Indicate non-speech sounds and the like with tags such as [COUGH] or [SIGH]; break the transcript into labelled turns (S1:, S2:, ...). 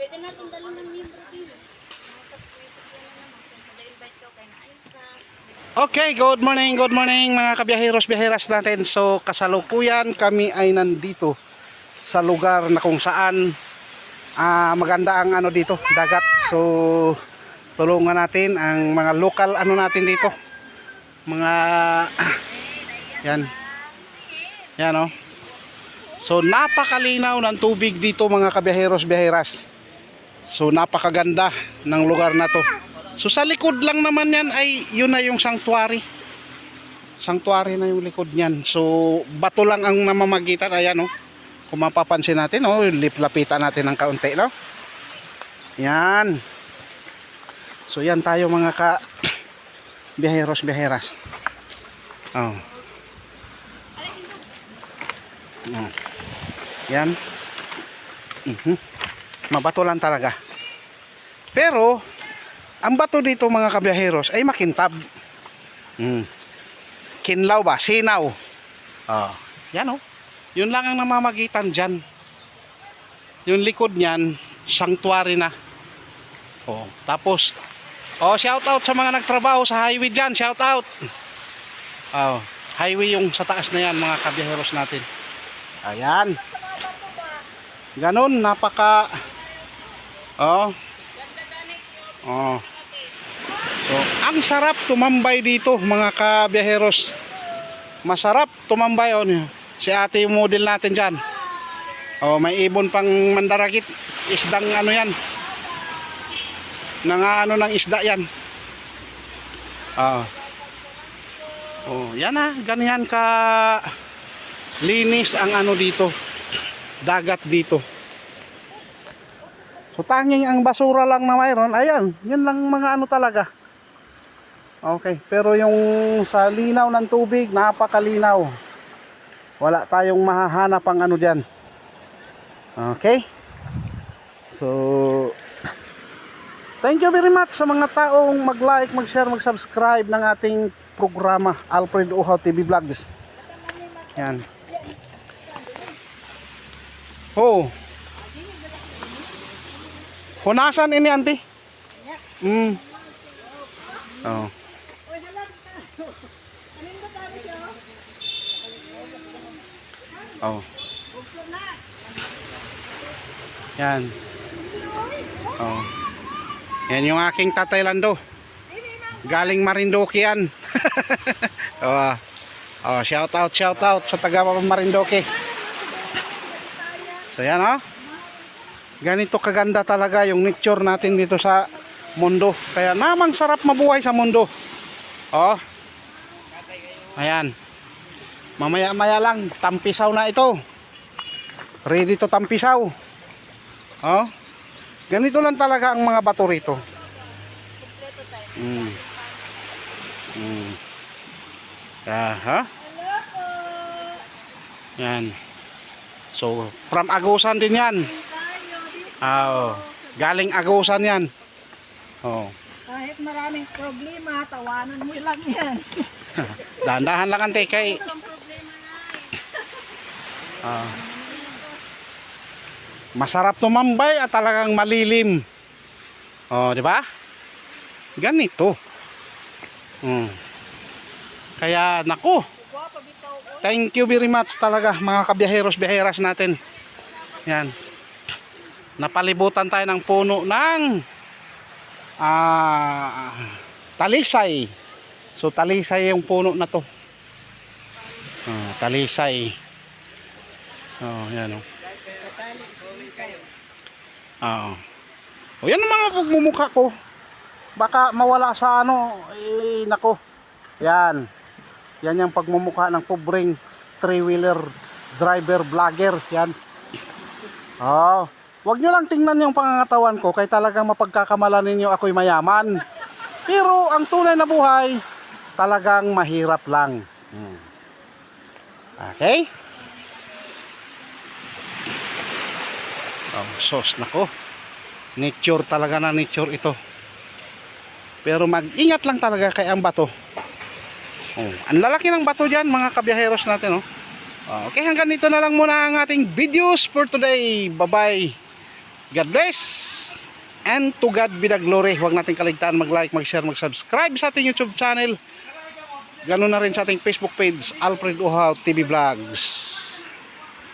S1: Pwede natin dalhin ng miyembro din. Na na.
S2: Okay, good morning, good morning mga kabiyaheros, biyaheras natin. So, kasalukuyan kami ay nandito sa lugar na kung saan ah, maganda ang ano dito, dagat. So, tulungan natin ang mga local ano natin dito. Mga yan. Yan oh. So, napakalinaw ng tubig dito mga kabiyaheros, biyaheras. So, napakaganda ng lugar na to. So sa likod lang naman yan ay yun na yung sanctuary. Sanctuary na yung likod niyan. So bato lang ang namamagitan. Ayan oh. Kung mapapansin natin oh, liplapitan natin ng kaunti no. Yan. So yan tayo mga ka [COUGHS] biyaheros biyaheras. Oh. Oh. Yan. Mhm. Mabato lang talaga. Pero ang bato dito mga kabiyaheros ay makintab. Hmm. Kinlaw ba? Sinaw. Oh. Yan oh. Yun lang ang namamagitan dyan. Yung likod niyan, sanctuary na. Oh. Tapos, oh, shout out sa mga nagtrabaho sa highway dyan. Shout out. Oh. Highway yung sa taas na yan mga kabiyaheros natin. Ayan. Ganon, napaka... Oh. Oh. So, ang sarap tumambay dito mga kabiyaheros. Masarap tumambay oh. Si ate yung model natin diyan. Oh, may ibon pang mandarakit. Isdang ano 'yan. Nang ano ng isda 'yan. Ah. Oh, yan ah, ganyan ka linis ang ano dito. Dagat dito. So tanging ang basura lang na mayroon, ayan, yun lang mga ano talaga. Okay, pero yung sa linaw ng tubig, napakalinaw. Wala tayong mahahanap ang ano diyan. Okay? So Thank you very much sa mga taong mag-like, mag-share, mag-subscribe ng ating programa Alfred Uhaw TV Vlogs. Yan. Oh. Hunasan ini auntie? Hmm. Oh. Oh. Yan. Oh. Yan yung aking tatay Lando. Galing Marindoque yan. [LAUGHS] oh. Oh, shout out, shout out sa taga Marindoque. So yan oh ganito kaganda talaga yung nature natin dito sa mundo. Kaya namang sarap mabuhay sa mundo. Oh. Ayan. Mamaya-maya lang, tampisaw na ito. Ready to tampisaw. Oh. Ganito lang talaga ang mga bato rito. Mm. Mm. Ah, ha? Yan. So, from Agusan din yan. Ah, oh. Galing Agusan yan. Oh.
S3: Kahit maraming problema, tawanan mo lang yan. [LAUGHS]
S2: Dahan-dahan lang ante kay ah, masarap tumambay at talagang malilim. Oh, di ba? Ganito. Hmm. Kaya nako. Thank you very much talaga mga kabiyaheros biyaheras natin. Yan. Napalibutan tayo ng puno ng ah talisay. So talisay yung puno na to. Ah, talisay. Oh, yan oh. Ah. Oh, yan ang mga pagmumukha ko. Baka mawala sa ano, eh, nako. Yan. Yan yung pagmumukha ng pobreng three-wheeler driver vlogger. Yan. Oh, wag nyo lang tingnan yung pangangatawan ko kay talagang mapagkakamalan ninyo ako'y mayaman. Pero ang tunay na buhay, talagang mahirap lang. Hmm. Okay? Oh, sos nako. Nature talaga na nature ito. Pero mag-ingat lang talaga kay ang bato. Oh, ang lalaki ng bato diyan mga kabiyaheros natin oh. Oh, Okay, hanggang dito na lang muna ang ating videos for today. Bye-bye. God bless. And to God be the glory. Huwag natin kaligtaan mag-like, mag-share, mag-subscribe sa ating YouTube channel. Ganun na rin sa ating Facebook page, Alfred Uhaw TV Vlogs.